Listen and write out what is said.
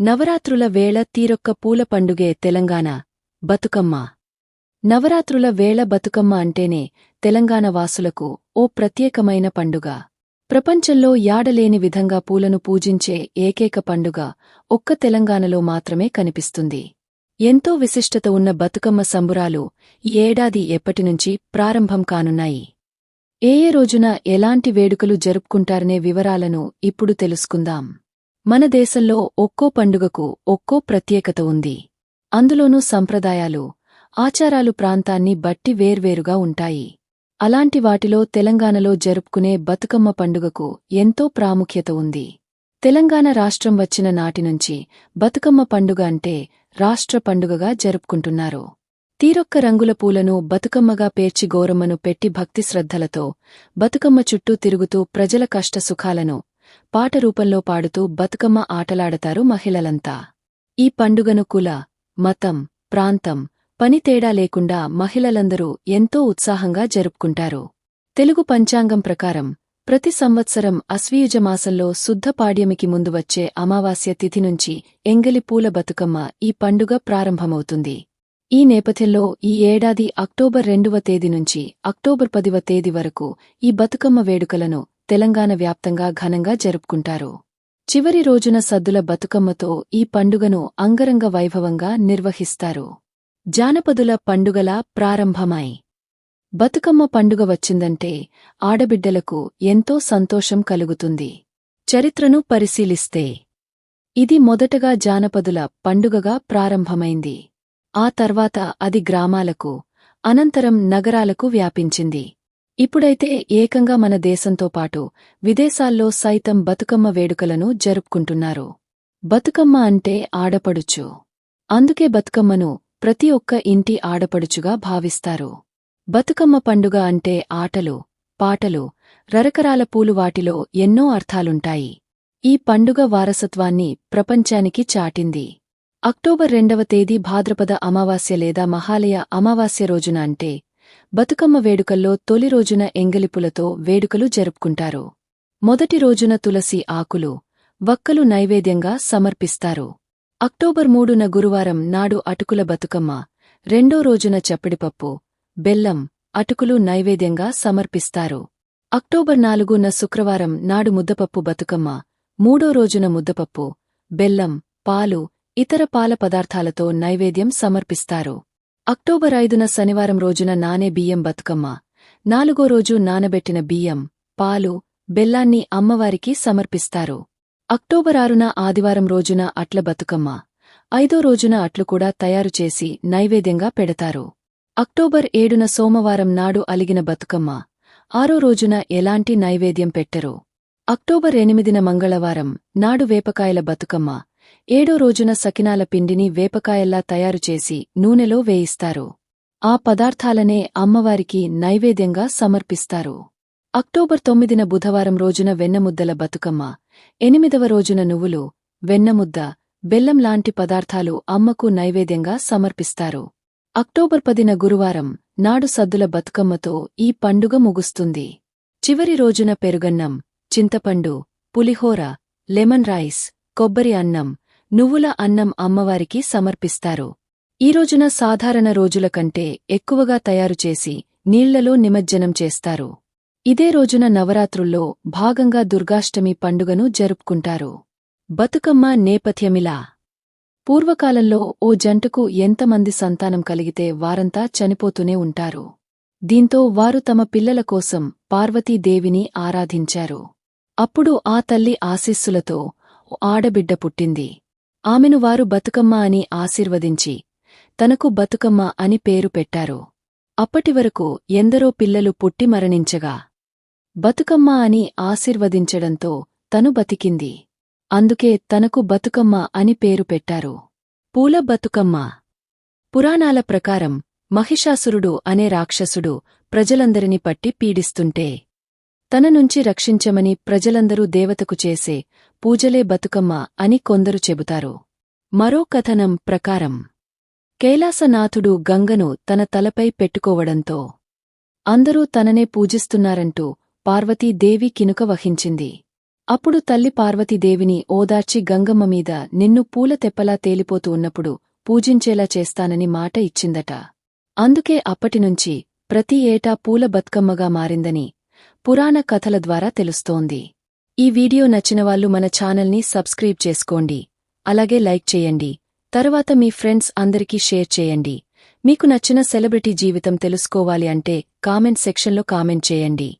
నవరాత్రుల వేళ తీరొక్క పూల పండుగే తెలంగాణ బతుకమ్మ. నవరాత్రుల వేళ బతుకమ్మ అంటేనే తెలంగాణ వాసులకు ఓ ప్రత్యేకమైన పండుగ. ప్రపంచంలో యాడలేని విధంగా పూలను పూజించే ఏకైక పండుగ ఒక్క తెలంగాణలో మాత్రమే కనిపిస్తుంది. ఎంతో విశిష్టత ఉన్న బతుకమ్మ సంబురాలు ఈ ఏడాది ఎప్పటినుంచి ప్రారంభం కానున్నాయి. ఏయే రోజున ఎలాంటి వేడుకలు జరుపుకుంటారనే వివరాలను ఇప్పుడు తెలుసుకుందాం. మన దేశంలో ఒక్కో పండుగకు ఒక్కో ప్రత్యేకత ఉంది. అందులోనూ సంప్రదాయాలు ఆచారాలు ప్రాంతాన్ని బట్టి వేర్వేరుగా ఉంటాయి. అలాంటి వాటిలో తెలంగాణలో జరుపుకునే బతుకమ్మ పండుగకు ఎంతో ప్రాముఖ్యత ఉంది. తెలంగాణ రాష్ట్రం వచ్చిన నాటినుంచి బతుకమ్మ పండుగ అంటే రాష్ట్ర పండుగగా జరుపుకుంటున్నారు. తీరొక్క రంగుల పూలను బతుకమ్మగా పేర్చి గోరమ్మను పెట్టి భక్తిశ్రద్ధలతో బతుకమ్మ చుట్టూ తిరుగుతూ ప్రజల కష్ట సుఖాలను పాట రూపంలో పాడుతూ బతుకమ్మ ఆటలాడతారు మహిళలంతా. ఈ పండుగను కుల మతం ప్రాంతం పని తేడా లేకుండా మహిళలందరూ ఎంతో ఉత్సాహంగా జరుపుకుంటారు. తెలుగు పంచాంగం ప్రకారం ప్రతి సంవత్సరం అశ్వీయుజమాసంలో శుద్ధ పాడ్యమికి ముందు వచ్చే అమావాస్య తిథి నుంచి ఎంగలి పూల బతుకమ్మ ఈ పండుగ ప్రారంభమవుతుంది. ఈ నేపథ్యంలో ఈ ఏడాది అక్టోబర్ రెండవ తేదీ నుంచి అక్టోబర్ పదివ తేదీ వరకు ఈ బతుకమ్మ వేడుకలను తెలంగాణ వ్యాప్తంగా ఘనంగా జరుపుకుంటారు. చివరి రోజున సద్దుల బతుకమ్మతో ఈ పండుగను అంగరంగ వైభవంగా నిర్వహిస్తారు. జానపదుల పండుగలా ప్రారంభమై బతుకమ్మ పండుగ వచ్చిందంటే ఆడబిడ్డలకు ఎంతో సంతోషం కలుగుతుంది. చరిత్రను పరిశీలిస్తే ఇది మొదటగా జానపదుల పండుగగా ప్రారంభమైంది. ఆ తర్వాత అది గ్రామాలకు అనంతరం నగరాలకు వ్యాపించింది. ఇప్పుడైతే ఏకంగా మన దేశంతో పాటు విదేశాల్లో సైతం బతుకమ్మ వేడుకలను జరుపుకుంటున్నారు. బతుకమ్మ అంటే ఆడపడుచు. అందుకే బతుకమ్మను ప్రతి ఒక్క ఇంటి ఆడపడుచుగా భావిస్తారు. బతుకమ్మ పండుగ అంటే ఆటలు పాటలు రరకరాల పూలు వాటిలో ఎన్నో అర్థాలుంటాయి. ఈ పండుగ వారసత్వాన్ని ప్రపంచానికి చాటింది. అక్టోబర్ రెండవ తేదీ భాద్రపద అమావాస్య లేదా మహాలయ అమావాస్య రోజున అంటే బతుకమ్మ వేడుకల్లో తొలి రోజున ఎంగలిపులతో వేడుకలు జరుపుకుంటారు. మొదటి రోజున తులసి ఆకులు వక్కలు నైవేద్యంగా సమర్పిస్తారు. అక్టోబర్ మూడున గురువారం నాడు అటుకుల బతుకమ్మ రెండో రోజున చప్పిడిపప్పు బెల్లం అటుకులు నైవేద్యంగా సమర్పిస్తారు. అక్టోబర్ నాలుగున శుక్రవారం నాడు ముద్దపప్పు బతుకమ్మ మూడో రోజున ముద్దపప్పు బెల్లం పాలు ఇతర పాల పదార్థాలతో నైవేద్యం సమర్పిస్తారు. అక్టోబర్ ఐదున శనివారం రోజున నానే బియ్యం బతుకమ్మ. నాలుగో రోజు నానబెట్టిన బియ్యం పాలు బెల్లాన్ని అమ్మవారికి సమర్పిస్తారు. అక్టోబర్ ఆరున ఆదివారం రోజున అట్ల బతుకమ్మ. ఐదో రోజున అట్లు కూడా తయారు చేసి నైవేద్యంగా పెడతారు. అక్టోబర్ ఏడున సోమవారం నాడు అలిగిన బతుకమ్మ. ఆరో రోజున ఎలాంటి నైవేద్యం పెట్టరు. అక్టోబర్ ఎనిమిదిన మంగళవారం నాడు వేపకాయల బతుకమ్మ. ఏడో రోజున సకినాల పిండిని వేపకాయల్లా తయారుచేసి నూనెలో వేయిస్తారు. ఆ పదార్థాలనే అమ్మవారికి నైవేద్యంగా సమర్పిస్తారు. అక్టోబర్ తొమ్మిదిన బుధవారం రోజున వెన్నముద్దల బతుకమ్మ ఎనిమిదవ రోజున నువ్వులు వెన్నముద్ద బెల్లం లాంటి పదార్థాలు అమ్మకు నైవేద్యంగా సమర్పిస్తారు. అక్టోబర్ పదిన గురువారం నాడు సద్దుల బతుకమ్మతో ఈ పండుగ ముగుస్తుంది. చివరి రోజున పెరుగన్నం చింతపండు పులిహోర లెమన్ రైస్ కొబ్బరి అన్నం నువ్వుల అన్నం అమ్మవారికి సమర్పిస్తారు. ఈ రోజున సాధారణ రోజుల కంటే ఎక్కువగా తయారుచేసి నీళ్ళలో నిమజ్జనం చేస్తారు. ఇదే రోజున నవరాత్రుల్లో భాగంగా దుర్గాష్టమి పండుగను జరుపుకుంటారు. బతుకమ్మ నేపథ్యమిలా. పూర్వకాలంలో ఓ జంటకు ఎంతమంది సంతానం కలిగితే వారంతా చనిపోతూనే ఉంటారు. దీంతో వారు తమ పిల్లల కోసం పార్వతీదేవిని ఆరాధించారు. అప్పుడు ఆ తల్లి ఆశీస్సులతో ఆడబిడ్డ పుట్టింది. ఆమెను వారు బతుకమ్మ అని ఆశీర్వదించి తనకు బతుకమ్మ అని పేరు పెట్టారు. అప్పటివరకు ఎందరో పిల్లలు పుట్టి మరణించగా బతుకమ్మ అని ఆశీర్వదించడంతో తను బతికింది. అందుకే తనకు బతుకమ్మ అని పేరు పెట్టారు. పూల బతుకమ్మ. పురాణాల ప్రకారం మహిషాసురుడు అనే రాక్షసుడు ప్రజలందరినీ పట్టి పీడిస్తుంటే తన నుంచి రక్షించమని ప్రజలందరూ దేవతకు చేసే పూజలే బతుకమ్మ అని కొందరు చెబుతారు. మరో కథనం ప్రకారం కైలాసనాథుడు గంగను తన తలపై పెట్టుకోవడంతో అందరూ తననే పూజిస్తున్నారంటూ పార్వతీదేవి కినుక వహించింది. అప్పుడు తల్లి పార్వతీదేవిని ఓదార్చి గంగమ్మ మీద నిన్ను పూల తెప్పలా తేలిపోతూ ఉన్నప్పుడు పూజించేలా చేస్తానని మాట ఇచ్చిందట. అందుకే అప్పటినుంచి ప్రతి ఏటా పూల బతుకమ్మగా మారిందని పురాణ కథల ద్వారా తెలుస్తోంది. ఈ వీడియో నచ్చినవాళ్ళు మన ఛానల్ని సబ్స్క్రైబ్ చేసుకోండి. అలాగే లైక్ చేయండి. తరువాత మీ ఫ్రెండ్స్ అందరికీ షేర్ చేయండి. మీకు నచ్చిన సెలబ్రిటీ జీవితం తెలుసుకోవాలి అంటే కామెంట్ సెక్షన్లో కామెంట్ చేయండి.